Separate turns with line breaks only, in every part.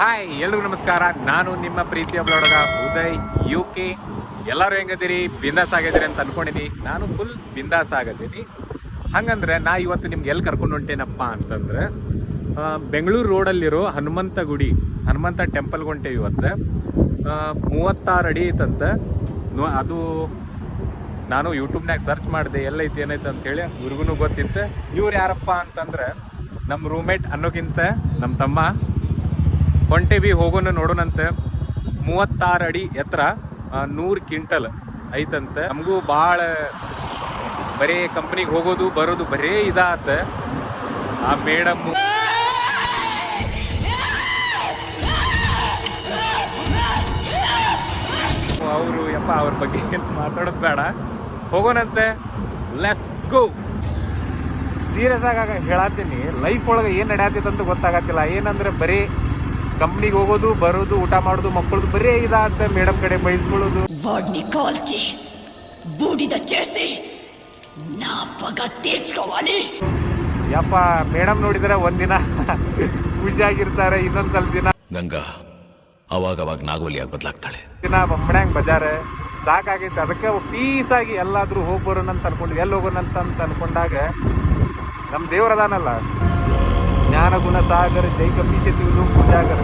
Hi, ಎಲ್ರಿಗೂ ನಮಸ್ಕಾರ. ನಾನು ನಿಮ್ಮ ಪ್ರೀತಿಯ ಬ್ಲಾಡಗ ಉದಯ್ ಯು ಕೆ ಎಲ್ಲರೂ ಹೆಂಗದಿರಿ? ಬಿಂದಾಸ್ ಆಗಿದ್ದೀರಿ ಅಂತ ಅನ್ಕೊಂಡಿನಿ ನಾನು ಫುಲ್ ಬಿಂದಾಸ್ ಆಗದೀನಿ. ಹಂಗಂದ್ರೆ ನಾ ಇವತ್ತು ನಿಮ್ಗೆ ಎಲ್ಲಿ ಕರ್ಕೊಂಡು ಹೊಂಟೇನಪ್ಪ ಅಂತಂದ್ರೆ ಬೆಂಗಳೂರು ರೋಡಲ್ಲಿರೋ ಹನುಮಂತ ಗುಡಿ ಹನುಮಂತ ಟೆಂಪಲ್ ಹೊಂಟೇವಿ ಇವತ್ತು ಮೂವತ್ತಾರು ಅಡಿ ಐತಂತ. ಅದು ನಾನು ಯೂಟ್ಯೂಬ್ನಾಗ ಸರ್ಚ್ ಮಾಡಿದೆ ಎಲ್ಲೈತಿ ಏನೈತೆ ಅಂತೇಳಿ ಇವ್ರಿಗೂ ಗೊತ್ತಿತ್ತು. ಇವ್ರು ಯಾರಪ್ಪ ಅಂತಂದ್ರೆ, ನಮ್ಮ ರೂಮೇಟ್ ಅನ್ನೋಕ್ಕಿಂತ ನಮ್ಮ ತಮ್ಮ ಹೊಂಟೇವಿ ಹೋಗೋಣ ನೋಡೋಣಂತೆ ಮೂವತ್ತಾರು ಅಡಿ ಎತ್ತರ ನೂರು ಕ್ವಿಂಟಲ್ ಐತಂತೆ. ನಮಗೂ ಭಾಳ ಬರೀ ಕಂಪ್ನಿಗೆ ಹೋಗೋದು, ಬರೋದು ಬರೇ ಇದಾತ. ಆ ಮೇಡಮ್ ಅವರು, ಯಪ್ಪ, ಅವ್ರ ಬಗ್ಗೆ ಮಾತಾಡೋದು ಬೇಡ. ಹೋಗೋಣಂತೆ ಲೆಸ್ ಗೋ ಸೀರಿಯಸ್ ಆಗಿ ಹೇಳತ್ತೀನಿ ಲೈಫ್ ಒಳಗೆ ಏನು ನಡೆಯತ್ತೈತೆ ಗೊತ್ತಾಗತ್ತಿಲ್ಲ. ಏನಂದ್ರೆ ಬರೀ ಕಂಪ್ನಿಗೆ ಹೋಗೋದು ಬರೋದು ಊಟ ಮಾಡೋದು ಮಕ್ಕಳದು ಬರೀ ಇದಾಗುತ್ತೆ ಮೇಡಮ್ ಕಡೆ ಬೈಸ್ಕೊಳ್ಳೋದು.
ವಾಡ್ನಿ ಕಾಲ್ಚಿ ಬೂಡಿದ ಚೇಸಿ ನಾ ಪಗ ತೀರ್ಚ್ಕೋವಾಲಿ
ಯಪ್ಪ ಮೇಡಮ್ ನೋಡಿದ್ರೆ ಒಂದಿನ ಖುಷಿಯಾಗಿರ್ತಾರೆ ಇನ್ನೊಂದು ಸ್ವಲ್ಪ ದಿನ.
ನಂಗೆ ಅವಾಗ ಅವಾಗ ನಾಗೋಲಿಯಾಗಿ ಬದಲಾಗ್ತಾಳೆ?
ದಿನ ಬೊಮ್ಮಣ್ಯಾಂಗ್ ಬಜಾರೆ ಸಾಕಾಗೈತೆ. ಅದಕ್ಕೆ ಪೀಸಾಗಿ ಎಲ್ಲಾದರೂ ಎಲ್ಲಾದ್ರೂ ಹೋಗ್ಬರೋಣ ಅಂತ ಅನ್ಕೊಂಡು ಎಲ್ಲಿ ಹೋಗೋಣ ಅಂತ ಅಂತ ಅನ್ಕೊಂಡಾಗ ನಮ್ಮ ದೇವ್ರದಾನಲ್ಲ. ಜ್ಞಾನ ಗುಣ ಸಾಗರ ಜೈ ಕಪೀಶತಿಗಳು ಪೂಜಾಗರ.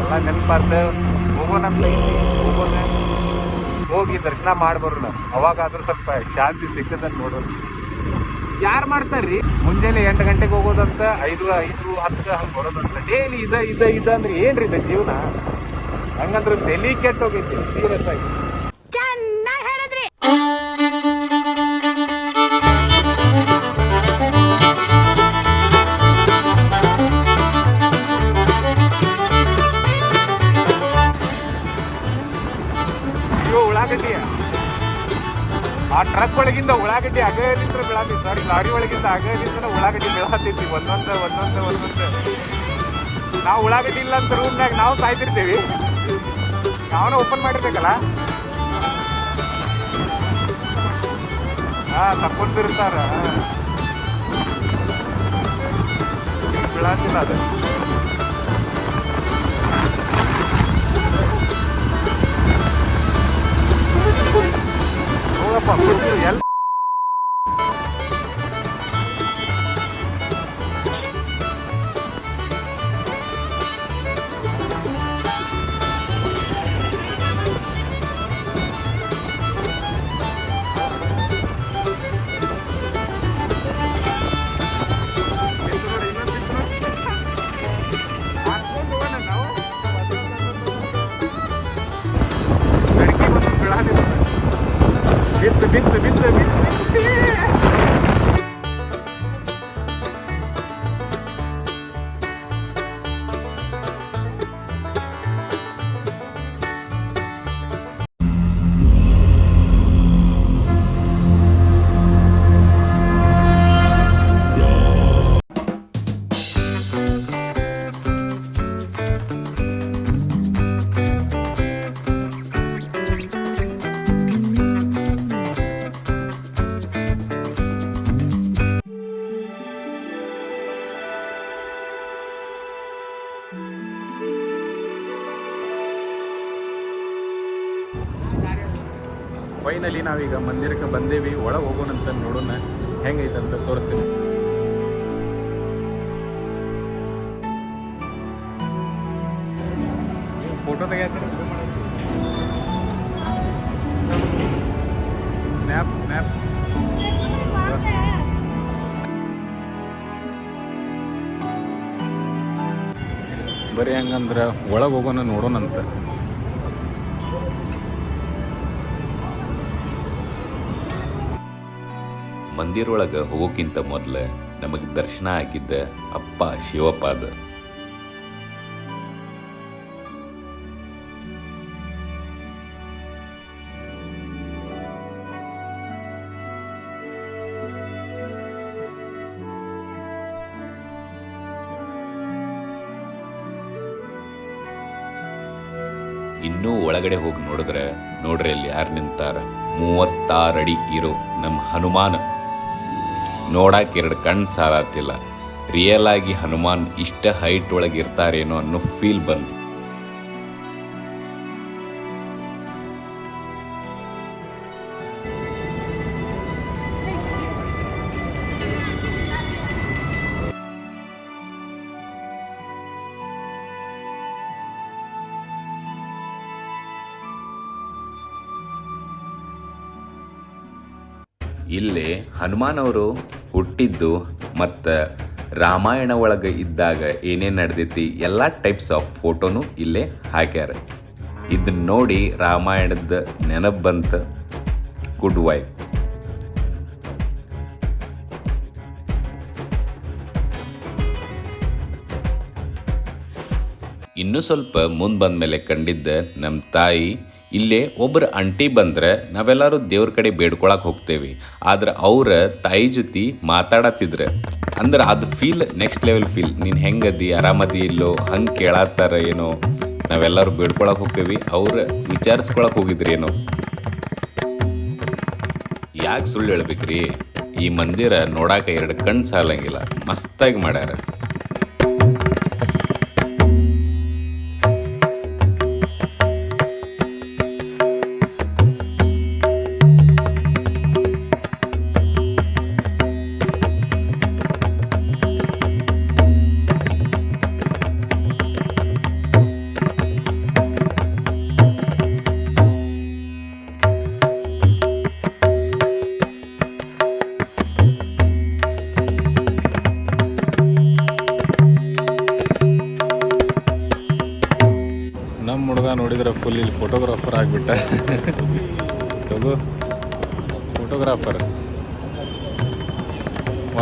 ಎಲ್ಲ ನೆನಪಾರ್ತೆ. ಹೋಗೋಣ ಹೋಗೋಣ ಹೋಗಿ ದರ್ಶನ ಮಾಡ್ಬರೋಣ. ಅವಾಗ ಅವಾಗಾದ್ರೂ ಸ್ವಲ್ಪ ಶಾಂತಿ ಸಿಕ್ಕದಂತ ನೋಡೋಣ ಯಾರು ಮಾಡ್ತಾರ್ರಿ? ಮುಂಜಾನೆ ಎಂಟು ಗಂಟೆಗೆ ಹೋಗೋದಂತ ಐದು ಐದು ಹತ್ತು ಹಂಗೆ ಬರೋದಂತ. ಡೈಲಿ ಇದ ಇದ ಇದ ಅಂದ್ರೆ ಏನ್ರಿ ಇದು ಜೀವನ? ಹಂಗಂದ್ರೆ ತಲೆ ಕೆಟ್ಟೋಗೈತಿ ಸೀರಿಯಸ್ ಆಗಿ. ಉಳ್ಳಾಗಡ್ಡಿ. ಆ ಟ್ರಕ್ ಒಳಗಿಂದ ಉಳ್ಳಾಗಡ್ಡಿ ಅಗಲಿಂದ ಬೀಳಾತಿ. ಸಾರಿ ಲಾರಿ ಒಳಗಿಂದ ಅಗಲಿಂದ ಉಳ್ಳಾಗಡ್ಡಿ ಬೀಳಾತೈತಿ. ಒಂದೊಂದ ಒಂದೊಂದ ಒಂದೊಂದ. ನಾವು ಉಳ್ಳಾಗಡ್ಡಿ ಇಲ್ಲ ಅಂತ ರೂಮ್ನಾಗ ನಾವು ಸಾಯ್ತಿರ್ತೀವಿ. ನಾವನ್ನ ಓಪನ್ ಮಾಡಿರ್ಬೇಕಲ್ಲ? ಹಾ ತಕ್ಕೊಂಡಿರ್ತಾರ ಬೀಳಾತಿಲ್ಲ ಅದು. Bitti bitti bitti bitti. Finally ನಾವೀಗ ಮಂದಿರಕ್ಕೆ ಬಂದೇವಿ, ಒಳಗೆ ಹೋಗೋಣಂತ ನೋಡೋಣ ಹೆಂಗೈತೆ ಅಂತ ತೋರಿಸ್ತೀನಿ. ಫೋಟೋ ತೆಗಿಯತ್ತೀರ ಸ್ನ್ಯಾಪ್ ಸ್ನ್ಯಾಪ್. ಬರೀ ಹಂಗಂದ್ರೆ ಒಳಗೆ ಹೋಗೋಣ ನೋಡೋಣಂತ.
ಮಂದಿರೊಳಗೆ ಹೋಗೋಕ್ಕಿಂತ ಮೊದಲು ನಮಗೆ ದರ್ಶನ ಆಗಿದ್ದ ಅಪ್ಪ ಶಿವಪಾದ ಇನ್ನೂ ಒಳಗಡೆ ಹೋಗಿ ನೋಡಿದ್ರೆ ನೋಡ್ರಿ ಅಲ್ಲಿ ಯಾರು ನಿಂತಾರ? ಮೂವತ್ತಾರು ಅಡಿ ಇರೋ ನಮ್ಮ ಹನುಮಾನ. ನೋಡಕ್ಕೆ ಎರಡು ಕಣ್ಣು ಸಾಲತ್ತಿಲ್ಲ ರಿಯಲ್ ಆಗಿ ಹನುಮಾನ್ ಇಷ್ಟ ಹೈಟ್ ಒಳಗೆ ಇರ್ತಾರೇನೋ ಅನ್ನೋ ಫೀಲ್ ಬಂತು. ಇಲ್ಲಿ ಹನುಮಾನವರು ಹುಟ್ಟಿದ್ದು ಮತ್ತು ರಾಮಾಯಣ ಒಳಗೆ ಇದ್ದಾಗ ಏನೇನು ನಡೆದೈತಿ ಎಲ್ಲ ಟೈಪ್ಸ್ ಆಫ್ ಫೋಟೋನು ಇಲ್ಲೇ ಹಾಕ್ಯಾರ. ಇದನ್ನ ನೋಡಿ ರಾಮಾಯಣದ ನೆನಪು ಬಂತ ಗುಡ್ ವೈಫ್ ಇನ್ನೂ ಸ್ವಲ್ಪ ಮುಂದೆ ಬಂದಮೇಲೆ ಕಂಡಿದ್ದ ನಮ್ಮ ತಾಯಿ ಇಲ್ಲೇ ಒಬ್ಬರು ಅಂಟಿ ಬಂದ್ರೆ ನಾವೆಲ್ಲರೂ ದೇವ್ರ ಕಡೆ ಬೇಡ್ಕೊಳಕ್ಕೆ ಹೋಗ್ತೇವೆ. ಆದ್ರೆ ಅವ್ರ ತಾಯಿ ಜೊತೆ ಮಾತಾಡತ್ತಿದ್ರೆ. ಅಂದ್ರೆ ಅದು ಫೀಲ್ ನೆಕ್ಸ್ಟ್ ಲೆವೆಲ್ ಫೀಲ್ ನೀನು ಹೆಂಗದಿ ಆರಾಮದಿ ಇಲ್ಲೋ, ಹಂಗೆ ಕೇಳತ್ತಾರ ಏನೋ. ನಾವೆಲ್ಲರೂ ಬೇಡ್ಕೊಳಕ್ಕೆ ಹೋಗ್ತೇವೆ. ಅವ್ರ ವಿಚಾರಿಸ್ಕೊಳಕ್ಕೆ ಹೋಗಿದ್ರೇನೋ. ಯಾಕೆ ಸುಳ್ಳು ಹೇಳ್ಬೇಕ್ರಿ? ಈ ಮಂದಿರ ನೋಡಾಕ ಎರಡು ಕಣ್ಣು ಸಾಲಂಗಿಲ್ಲ. ಮಸ್ತಾಗಿ ಮಾಡ್ಯಾರ.
ನೋಡಿದ್ರೆ ಫುಲ್ ಇಲ್ಲಿ ಫೋಟೋಗ್ರಾಫರ್ ಆಗಿಬಿಟ್ಟ. ತಗೋ. ಫೋಟೋಗ್ರಾಫರ್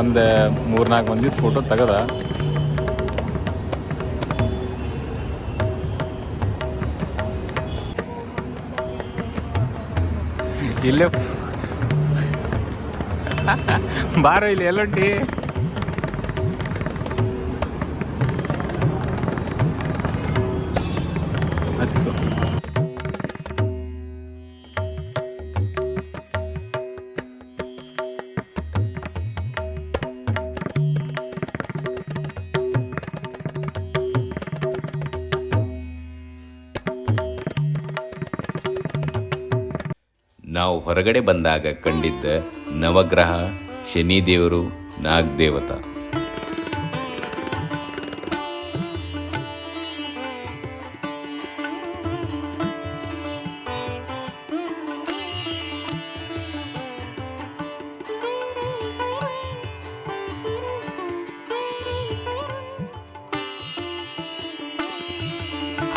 ಒಂದು ಮೂರ್ನಾಲ್ಕು ಮಂದಿ ಫೋಟೋ ತೆಗದ. ಇಲ್ಲೇ ಬಾರೋ ಇಲ್ಲಿ ಎಲ್ಲೊಂಟಿ
ನಾವು ಹೊರಗಡೆ ಬಂದಾಗ ಕಂಡಿದ್ದ ನವಗ್ರಹ ಶನಿದೇವರು ನಾಗದೇವತ.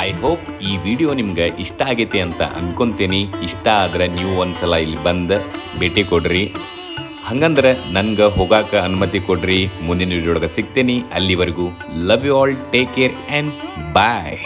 ಐ ಹೋಪ್ ಈ ವಿಡಿಯೋ ನಿಮ್ಗೆ ಇಷ್ಟ ಆಗೈತಿ ಅಂತ ಅನ್ಕೊಂತೀನಿ. ಇಷ್ಟ ಆದ್ರೆ ನೀವು ಒಂದ್ಸಲ ಇಲ್ಲಿ ಬಂದು ಭೇಟಿ ಕೊಡ್ರಿ. ಹಂಗಂದ್ರೆ ನನಗೆ ಹೋಗಾಕ ಅನುಮತಿ ಕೊಡ್ರಿ. ಮುಂದಿನ ವಿಡಿಯೋಗ ಸಿಗ್ತೇನೆ. ಅಲ್ಲಿವರೆಗೂ love you all take care and bye